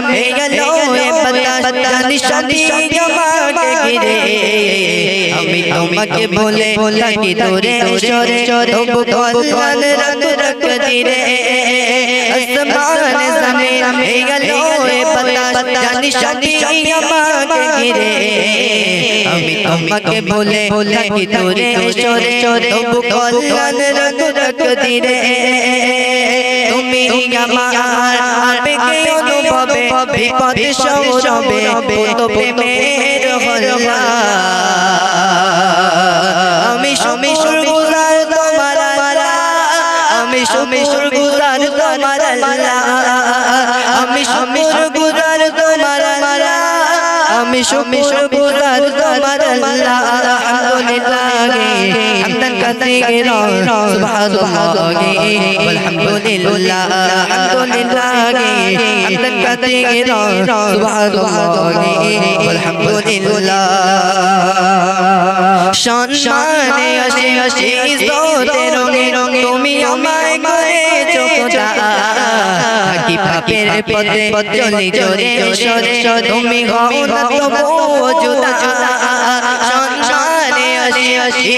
হয়ে গেল এ ঘিরে আমি তোমাকে বলে থাকি দূরে সরে তবু কল্যাণ রাত রাখ ধীরে আসমান জমিন হয়ে গেল এ বাতাস জানি আমাকে ঘিরে আমি তোমাকে বলে থাকি দূরে সরে তবু কল্যাণ রাত ধীরে তুমি আমার আবেগে অনুভবে আমি সমীশুর গুজার তোমার আমি সমীশুর গুজার তোমার সমীশুর গুজার তোমার আল্লাহ আলহামদুলিল্লাহ হামদান কাসীরা সুবহানাল্লাহ walhamdulillah alhamdulillah হামদান কাসীরা সুবহানাল্লাহ walhamdulillah সম্মানে আসে আসে ইজ্জতে রঙে তুমি আমায় খোদা কি পাপের পথে চলে চলে সরে তুমি আসে আসে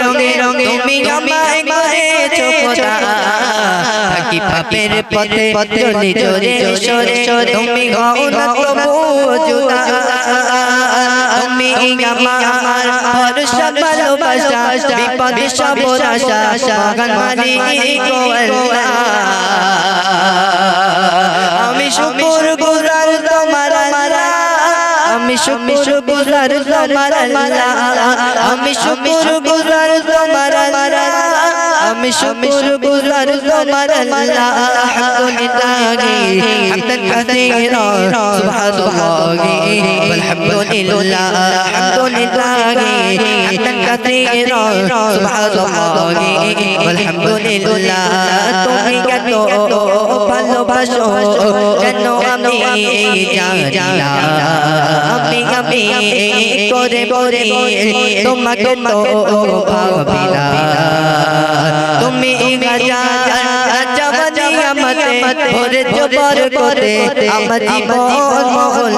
রঙে রঙে তুমি আমায় করেছ খোদা পাপের পথে চলে চলে সরে তুমি হও না তুমি আমার ভরসা ভালোবাসা বিপদ সব আশা মারি আমি আমি শুক্র গুজার তোমার আল্লাহ। আমি শুক্র গুজার তোমার আল্লাহ। আমি শুক্র গুজার তোমার আল্লাহ। হামদুলিল্লাহি হামদান সুবহানাল্লাহি। আলহামদুলিল্লাহ হামদুলিল্লাহি হামদান সুবহানাল্লাহি। আলহামদুলিল্লাহ তুমি কত ভালোবাসো? কেন আমি জানি না। আমি করে বরে তোমাকে তো ভাবি তুমি আমার জীবন মহল্লা